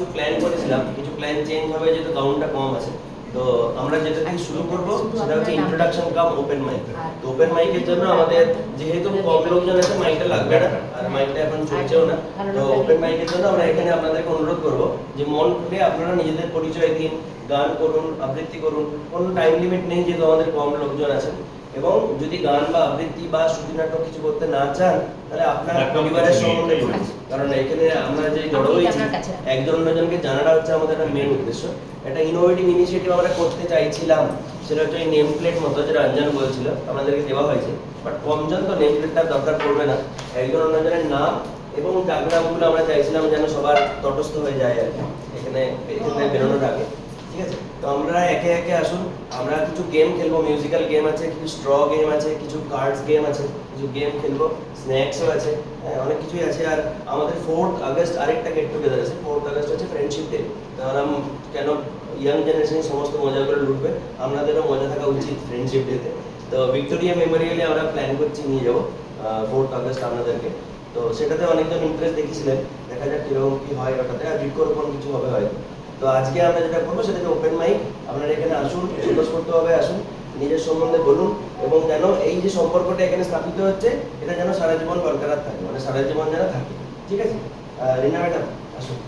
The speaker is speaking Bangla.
কিছু প্ল্যান করেছিলাম কিছু প্ল্যান চেঞ্জ হবে যেহেতু কাউন্টটা কম আছে। তো আমরা যেটা থেকে শুরু করব সেটা হচ্ছে ইন্ট্রোডাকশন কাম ওপেন মাইক তো ওপেন মাইকের জন্য আমাদের যেহেতু কম লোকজন আছে মাইকটা লাগবে না আর মাইকটা এখন চলছেও না। তো ওপেন মাইকের জন্য আমরা এখানে আপনাদেরকে অনুরোধ করব যে মন খুলে আপনারা নিজেদের পরিচয় দিন গান করুন আবৃত্তি করুন। কোনো টাইম লিমিট নেই যেহেতু আমাদের কম লোকজন আছেন। এবং যদি গান বা আবৃত্তি বা শ্রুতি নাটক কিছু করতে না চান তাহলে আপনার পরিবারের সম্বন্ধে বলুন। কারণ এখানে আমরা যে জড়ো হয়েছি। একজন অন্যজনকে জানাটা হচ্ছে আমাদের একটা মেন উদ্দেশ্য। একটা ইনোভেটিভ ইনিশিয়েটিভ আমরা করতে চাইছিলাম সেটা হচ্ছে নেম প্লেট মতো যেটা অঞ্জন বলছিল আপনাদেরকে দেওয়া হয়েছে। বাট কমজন তো নেম প্লেটটার দরকার পড়বে না। একজন অন্যজনের নাম এবং ডাকনামগুলো আমরা চাইছিলাম যেন সবার তটস্থ হয়ে যায় আর কি। এখানে এখানে বেরোনোর আগে। ঠিক আছে? তো আমরা একে একে আসুন আমরা কিছু গেম খেলব মিউজিক্যাল গেম আছে কিছু স্ট্র গেম আছে কিছু কার্ডস গেম আছে কিছু গেম খেলব স্ন্যাক্সও আছে হ্যাঁ, অনেক কিছুই আছে। আর আমাদের ফোর্থ আগস্ট আরেকটা গেট টুগেদার আছে ফোর্থ আগস্ট হচ্ছে ফ্রেন্ডশিপ ডে কারণ কেন ইয়াং জেনারেশন সমস্ত মজা করে লুটবে? আপনাদেরও মজা থাকা উচিত ফ্রেন্ডশিপ ডেতে তো। ভিক্টোরিয়া মেমোরিয়ালে আমরা প্ল্যান করছি নিয়ে যাব ফোর্থ আগস্ট আপনাদেরকে তো সেটাতে অনেকজন ইন্টারেস্ট দেখিয়েছিলেন দেখা যাক কীরকম কি হয় ওটাতে আর বৃক্ষরোপণ কিছু হবে হয়তো। তো আজকে আমরা যেটা করব সেটা হচ্ছে ওপেন মাইক আপনারা এখানে আসুন করতে হবে, আসুন, নিজের সম্বন্ধে বলুন এবং যেন এই যে সম্পর্কটা এখানে স্থাপিত হচ্ছে, এটা যেন সারা জীবন বরকরার থাকে মানে সারা জীবন যেন থাকে। ঠিক আছে? রিনা ম্যাডাম, আসুন।